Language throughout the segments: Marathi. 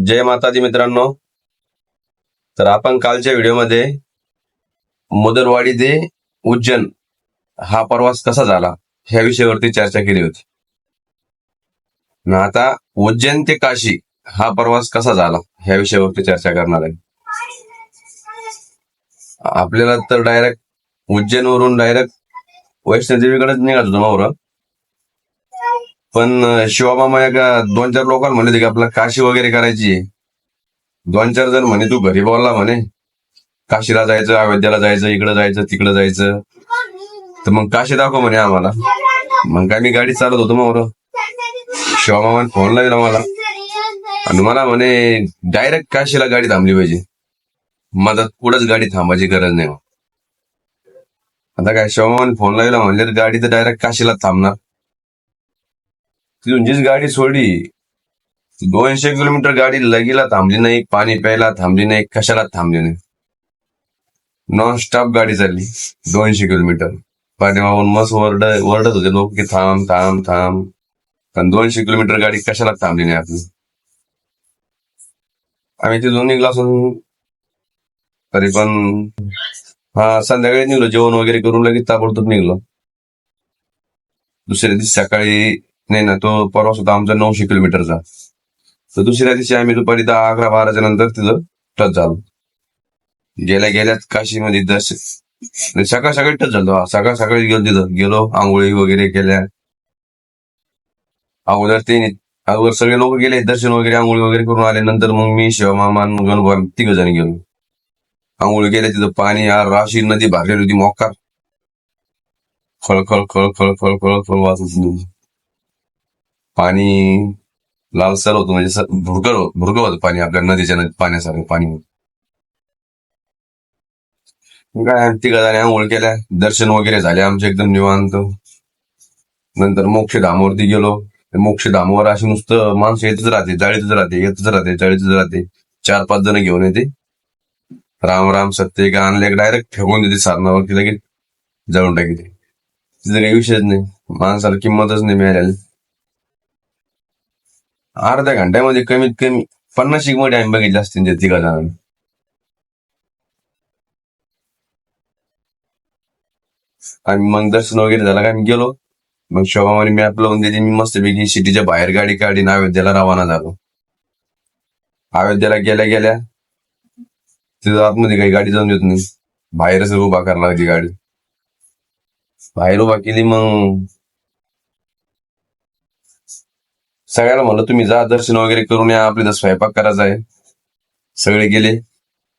जय माताजी मित्रांनो. तर आपण कालच्या व्हिडिओमध्ये मुदरवाडी ते उज्जैन हा प्रवास कसा झाला ह्या विषयावरती चर्चा केली होती. ना आता उज्जैन ते काशी हा प्रवास कसा झाला ह्या विषयावरती चर्चा करणार आहे. आपल्याला तर डायरेक्ट उज्जैन वरून डायरेक्ट वैष्णोदेवीकडेच निघायचं होतं पण शिवाबामा एक एका दोन चार लोकांना म्हणत की आपल्याला काशी वगैरे करायची दोन चार जण म्हणे तू घरी बोलला म्हणे. काशीला जायचं अयोध्याला जायचं इकडं जायचं तिकडं जायचं. तर मग काशी दाखव म्हणे आम्हाला. मग काय मी गाडी चालत होतो मग शिवमामाने फोन लावला मला. आणि मला म्हणे डायरेक्ट काशीला गाडी थांबली पाहिजे. माझा पुढंच गाडी थांबायची गरज नाही. आता काय शिवमामाने फोन लावला म्हणले तर गाडी तर डायरेक्ट काशीला थांबणार. तिथून जीच गाडी सोडली दोनशे किलोमीटर गाडी लगीला थांबली नाही पाणी प्यायला थांबली नाही कशाला थांबली नाही. नॉन स्टॉप गाडी चालली दोनशे किलोमीटर. पाठीमागून मस्त वरड वरडत होते लोक की थांब थांब थांब. पण दोनशे किलोमीटर गाडी कशाला थांबली नाही आपली. आम्ही तिथून निघलो असून तरी पण हा संध्याकाळी निघलो जेवण वगैरे करून लगेच ताबडतोब निघलो. दुसऱ्या दिवशी सकाळी नाही ना तो प्रवास होता आमचा नऊशे किलोमीटरचा. तर दुसऱ्या दिवशी आम्ही दुपारी दहा अकरा बाराच्या नंतर तिथं टच झालो. गेल्या गेल्यात काशीमध्ये दर्शन सकाळ सकाळी टच झालो. सकाळ सकाळी गेलो तिथं. गेलो आंघोळी वगैरे केल्या. अगोदर ते अगोदर सगळे लोक गेले दर्शन वगैरे आंघोळी वगैरे करून आले. नंतर मग मी शिवमामा आणि तिघ जण गेलो. आंघोळी केल्या तिथं पाणी यार राशी नदी भरलेली होती मोकार खळ खळ खळ खळ खळ खळ खळ वाचत पाणी लालसर होतं म्हणजे असं भुरकं भुरकं होतं पाणी आपल्या नदीच्या नदी पाण्यासारखं पाणी. होत काय तिघा झाल्या आंघोळ केल्या दर्शन वगैरे झाले आमचे एकदम निवांत. नंतर मोक्ष धामवरती गेलो. मोक्ष धामवर अशी नुसतं माणसं येतच राहते जाळीतच राहते येतच राहते जाळीतच राहते. चार पाच जण घेऊन येते. राम राम सत्य का आणले डायरेक्ट फेकून देते सारणावरती लगेच. जळून टाकते. तिथे काही विषयच नाही. माणसाला किंमतच नाही मिळालेली. अर्ध्या घंट्यामध्ये कमीत कमी पन्नास एक मध्ये आम्ही बघितले असतील ते तिघा जणांनी. आणि मग दर्शन वगैरे झालं का आम्ही गेलो. मग शोभामाने मॅप लावून दिली. मी मस्तपैकी सिटीच्या बाहेर गाडी काढीन अयोध्याला अयोध्येला रवाना झालो. अयोध्येला गेल्या गेल्या तिथं आतमध्ये काही गाडी जाऊन देत नाही. बाहेरच उभा करायला लागली गाडी. बाहेर उभा केली मग सगळ्याला म्हणलं तुम्ही जा दर्शन वगैरे करून या आपल्या स्वयंपाक करायचा आहे. सगळे गेले.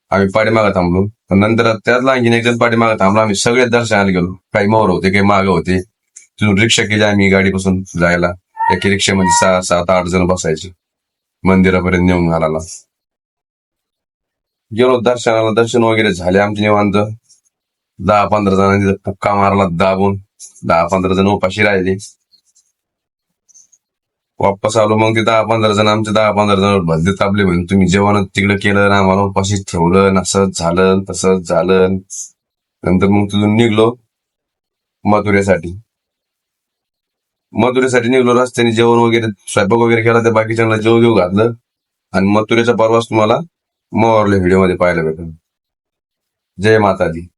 आम्ही पाठीमागं थांबलो. नंतर त्यातला आणखीन एक जण पाठीमागं थांबलो. आम्ही सगळे दर्शनाला गेलो. काही मोर होते काही मागं होते. तिथून रिक्षा केली आम्ही गाडीपासून जायला. एका रिक्षामध्ये सहा सात आठ जण बसायचे. मंदिरापर्यंत नेऊन घालायला. गेलो दर्शनाला. दर्शन वगैरे झाले आमचे निवांत. दहा पंधरा जणांनी धक्का मारला दाबून. दहा पंधरा जण उपाशी राहिले. वापस आलो मग ते दहा पंधरा जण आमचे दहा पंधरा जण भलते तापले म्हणजे तुम्ही जेवण तिकडे केलं ना आम्हाला उपाशीच ठेवलं आणि असंच झालं तसंच झालं नंतर मग तिथून निघलो मथुरेसाठी. मथुरेसाठी निघलो रस्त्याने जेवण वगैरे स्वयंपाक वगैरे केला त्या बाकीच्यांना जेव जेव घातलं. आणि मथुरेचा प्रवास तुम्हाला मोहरले व्हिडिओमध्ये पाहायला भेटेल. जय माता दी